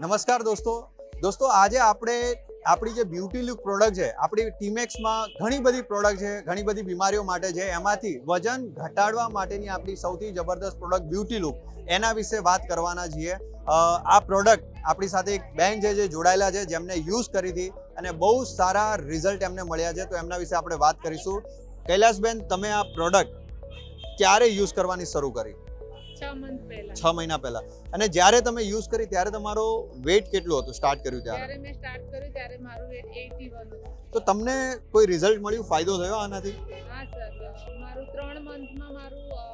નમસ્કાર દોસ્તો. દોસ્તો, આજે આપણે આપણી જે બ્યુટી લુક પ્રોડક્ટ છે, આપણી ટીમેક્સમાં ઘણી બધી પ્રોડક્ટ છે, ઘણી બધી બીમારીઓ માટે છે, એમાંથી વજન ઘટાડવા માટેની આપણી સૌથી જબરદસ્ત પ્રોડક્ટ બ્યુટી લુક એના વિશે વાત કરવાના છીએ. આ પ્રોડક્ટ આપણી સાથે એક બેન છે જે જોડાયેલા છે, જેમને યુઝ કરી હતી અને બહુ સારા રિઝલ્ટ એમને મળ્યા છે, તો એમના વિશે આપણે વાત કરીશું. કૈલાસબેન, તમે આ પ્રોડક્ટ ક્યારે યુઝ કરવાની શરૂ કરી? છ મહિના પહેલા. અને જ્યારે તમે યુઝ કરી ત્યારે તમારો વેટ કેટલું હતું? સ્ટાર્ટ કર્યું ત્યારે. મેં સ્ટાર્ટ કર્યું ત્યારે મારું વેટ એટી વન હતું. તો તમને કોઈ રિઝલ્ટ મળ્યું? ફાયદો થયો આનાથી? હા સર. મારું ત્રણ મંથમાં મારું અ,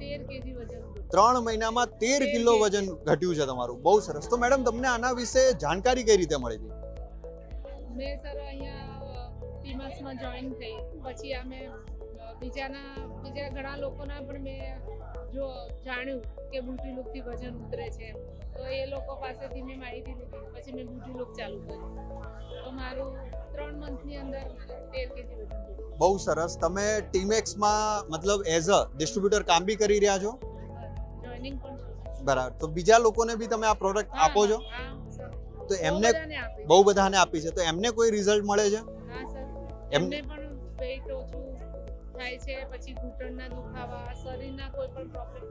તેર કેજી વજન ત્રણ મહિનામાં તેર કિલો વજન ઘટ્યું છે તમારું. બહુ સરસ. તો મેડમ તમને આના વિશે જાણકારી કઈ રીતે મળી હતી? મેં સર અહીંયા ટીમસમાં જોઈન થઈ. પછી અમે બીજાના બીજા ઘણા લોકોના પણ મેં જો જાણ્યું કે બ્યુટી લુકથી વજન ઉતરે છે. તો એ લોકો પાસેથી મેં માહિતી લીધી. પછી મેં બ્યુટી લુક ચાલુ કર્યું. તો મારું ત્રણ મંથની અંદર તેર કેજી વજન બહુ સરસ. તમે ટીમેક્સમાં મતલબ એઝ અ ડિસ્ટ્રીબ્યુટર કામ બી કરી રહ્યા છો? જોઈનિંગ પણ બરાબર. તો બીજા લોકોને બી તમે આ પ્રોડક્ટ આપો છો? તો એમને બહુ બધાને આપી છે. તો એમને કોઈ રિઝલ્ટ મળે છે? હા સર. એમને પણ વેઇટ ઓછું થાય છે પછી ઘૂંટણના દુખાવા શરીરના કોઈ પણ પ્રોબ્લેમ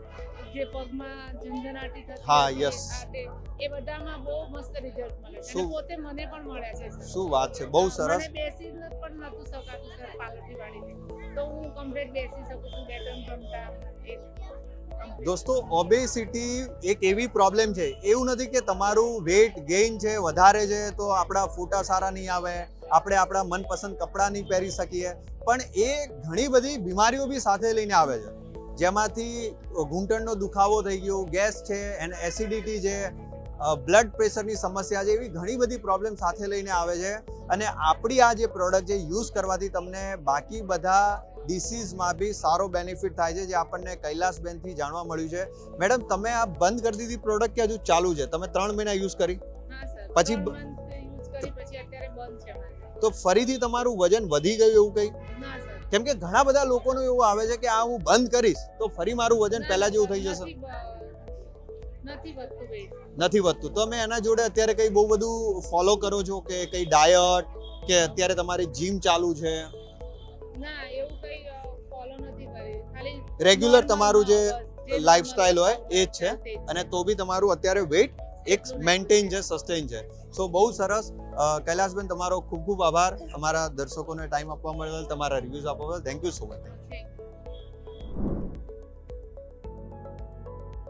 જે પગમાં ઝંઝનાટી થતી હા, તે, એ બધામાં બહુ મસ્ત રિઝલ્ટ મળે છે. પોતે મને પણ મળ્યા છે શું વાત છે? બહુ સરસ. બેસી પણ નતું શકાતું સર પાલટી વાળીને તો હું કમ્પ્લીટ બેસી શકું છું બે ત્રણ ઘંટા દોસ્તો ઓબેસિટી એક એવી પ્રોબ્લેમ છે. એવું નથી કે તમારું વેટ ગેઇન છે વધારે છે તો આપણા ફોટા સારા નહીં આવે. આપણે આપણા મનપસંદ કપડાં નહીં પહેરી શકીએ. પણ એ ઘણી બધી બીમારીઓ બી સાથે લઈને આવે છે. જેમાંથી ઘૂંટણનો દુખાવો થઈ ગયો ગેસ છે એન એસિડિટી છે બ્લડ પ્રેશરની સમસ્યા છે એવી ઘણી બધી પ્રોબ્લેમ સાથે લઈને આવે છે. અને આપણી આ જે પ્રોડક્ટ છે યુઝ કરવાથી તમને બાકી બધા ડિસીઝમાં બી સારો બેનિફિટ થાય છે જે આપણને કૈલાસબેનથી જાણવા મળ્યું છે. મેડમ તમે આ બંધ કરી દીધી પ્રોડક્ટ કે હજુ ચાલુ છે? તમે ત્રણ મહિના યુઝ કરી? પછી તો ફરીથી તમારું વજન વધી ગયું એવું કંઈ? કેમ કે ઘણા બધા લોકોનું એવું આવે છે કે આ હું બંધ કરીશ તો ફરી મારું વજન પહેલા જેવું થઈ જશે? નથી વધતું તમે એના જોડે અત્યારે કંઈ બહુ બધું ફોલો કરો છો કે કંઈ ડાયટ કે અત્યારે તમારી જીમ ચાલુ છે? ના એવું કઈ ફોલો નથી કરી. ખાલી રેગ્યુલર તમારું જે લાઈફસ્ટાઈલ હોય એ જ છે. અને તો બી તમારું અત્યારે વેઇટ એક મેન્ટેન છે સસ્ટેન છે. સો બહુ સરસ. કૈલાસબેન તમારો ખૂબ ખૂબ આભાર. અમારા દર્શકોને ટાઈમ આપવા બદલ તમારા રિવ્યૂઝ આપવા બદલ થેન્ક યુ સો મચ